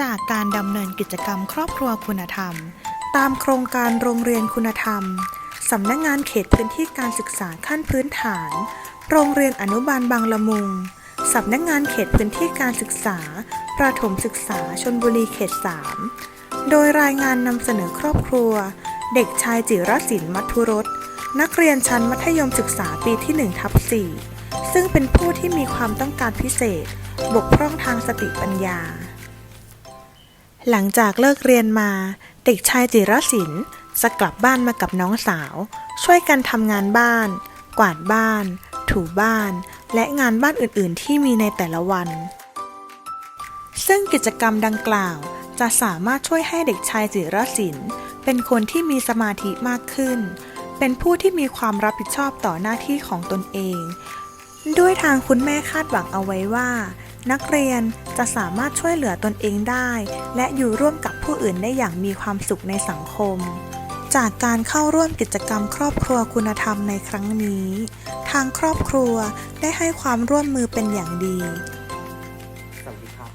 จากการดำเนินกิจกรรมครอบครัวคุณธรรม ตามโครงการโรงเรียนคุณธรรม สำนักงานเขตพื้นที่การศึกษาขั้นพื้นฐาน โรงเรียนอนุบาลบางละมุงสำนักงานเขตพื้นที่การศึกษา ประถมศึกษาชนบุรีเขต 3 โดยรายงานนำเสนอครอบครัว เด็กชายจิรศิลป์มัทุรสนักเรียนชั้นมัธยมศึกษาปีที่1ทับ4ซึ่งเป็นผู้ที่มีความต้องการพิเศษ บกพร่องทางสติปัญญา หลังจากเลิกเรียนมา เด็กชายจิรศิลป์จะกลับบ้านมากับน้องสาว ช่วยกันทำงานบ้าน กวาดบ้าน ถูบ้าน และงานบ้านอื่นๆ ที่มีในแต่ละวัน ซึ่งกิจกรรมดังกล่าวจะสามารถช่วยให้เด็กชายจิรศิลป์เป็นคนที่มีสมาธิมากขึ้น เป็นผู้ที่มีความรับผิดชอบต่อหน้าที่ของตนเอง ด้วยทางคุณแม่คาดหวังเอาไว้ว่า นักเรียนจะสามารถช่วยเหลือตนเองได้ และอยู่ร่วมกับผู้อื่นได้อย่างมีความสุขในสังคม จากการเข้าร่วมกิจกรรมครอบครัวคุณธรรมในครั้งนี้ ทางครอบครัวได้ให้ความร่วมมือเป็นอย่างดี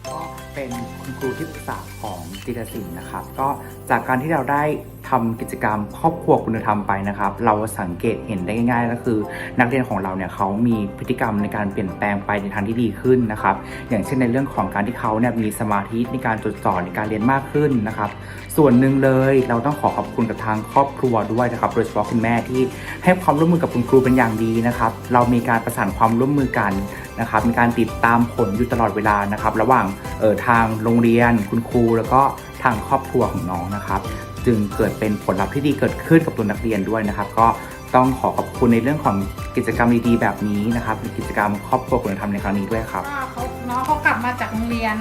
ก็เป็นคุณครูที่ปรึกษาของจิตศิลป์นะครับ ก็จากการที่เราได้ทำกิจกรรมครอบครัวคุณธรรมไปนะครับ เราสังเกตเห็นได้ง่าย ๆ ก็คือ นักเรียนของเราเนี่ยเขามีพฤติกรรมในการเปลี่ยนแปลงไปในทางที่ดีขึ้นนะครับ อย่างเช่นในเรื่องของการที่เขาเนี่ยมีสมาธิในการจดจ่อในการเรียนมากขึ้นนะครับ ส่วนหนึ่งเลยเราต้องขอขอบคุณกับทางครอบครัวด้วยนะครับ โดยเฉพาะคุณแม่ที่ให้ความร่วมมือกับคุณครูเป็นอย่างดีนะครับ เรามีการประสานความร่วมมือกัน นะครับมีการติดตามผลอยู่ตลอดเวลานะครับ ระหว่างเออทางโรงเรียนคุณครูแล้วก็ทางครอบครัวของน้องนะครับ จึงเกิดเป็นผลลัพธ์ที่ดีเกิดขึ้นกับตัวนักเรียนด้วยนะครับ ก็ต้องขอขอบคุณในเรื่องของกิจกรรมดีๆแบบนี้นะครับในกิจกรรมครอบครัวคุณธรรมในครั้งนี้ด้วยครับก็เขาน้องเขากลับมาจากโรงเรียน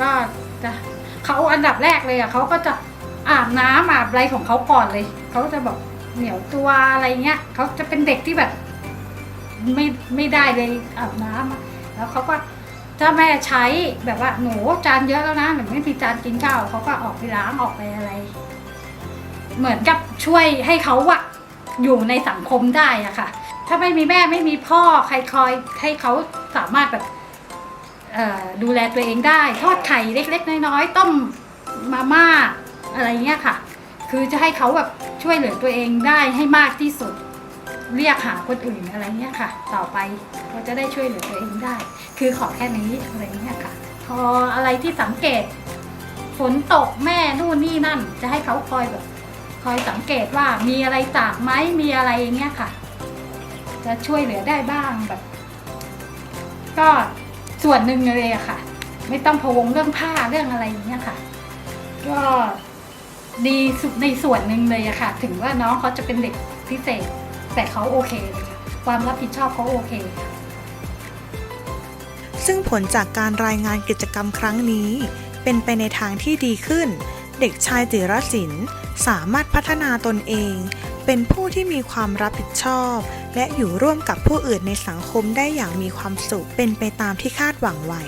ก็จะเขาอันดับแรกเลยอะเขาก็จะอาบน้ำอาบอะไรของเขาก่อนเลยเขาจะแบบเหนียวตัวอะไรเงี้ยเขาจะเป็นเด็กที่แบบ ไม่ไม่ได้เลยอาบน้ำแล้วเขาก็ถ้าแม่ใช้แบบว่าหนูจานเยอะแล้วนะหนูไม่มีจานกินข้าวเขาก็ออกไปล้างออกไปอะไร เหมือนกับช่วยให้เขาอะอยู่ในสังคมได้อะค่ะ ถ้าไม่มีแม่ไม่มีพ่อใครคอยให้เขาสามารถแบบดูแลตัวเองได้ ทอดไข่เล็ก ๆ น้อยๆต้มมาม่าอะไรเงี้ยค่ะ คือจะให้เขาแบบช่วยเหลือตัวเองได้ให้มากที่สุด เรียกหาคนอื่นอะไรเงี้ยค่ะ ต่อไปเขาจะได้ช่วยเหลือตัวเองได้ คือขอแค่นี้อะไรเงี้ยค่ะ พออะไรที่สังเกต ฝนตกแม่นู่นนี่นั่น จะให้เขาคอยแบบ คอยสังเกตว่ามีอะไรตากไหมมีอะไรอย่างเงี้ยค่ะ จะช่วยเหลือได้บ้างแบบ ก็ส่วนหนึ่งเลยอะค่ะ ไม่ต้องพวงเรื่องผ้าเรื่องอะไรอย่างเงี้ยค่ะ ก็ดีสุดในส่วนหนึ่งเลยอะค่ะ ถึงว่าน้องเขาจะเป็นเด็กพิเศษ แต่เขาโอเคเลยค่ะความรับผิดชอบเขาโอเคค่ะซึ่งผลจากการรายงานกิจกรรมครั้งนี้ เป็นไปในทางที่ดีขึ้น เด็กชายจิรศิลป์สามารถพัฒนาตนเอง เป็นผู้ที่มีความรับผิดชอบ และอยู่ร่วมกับผู้อื่นในสังคมได้อย่างมีความสุขเป็นไปตามที่คาดหวังไว้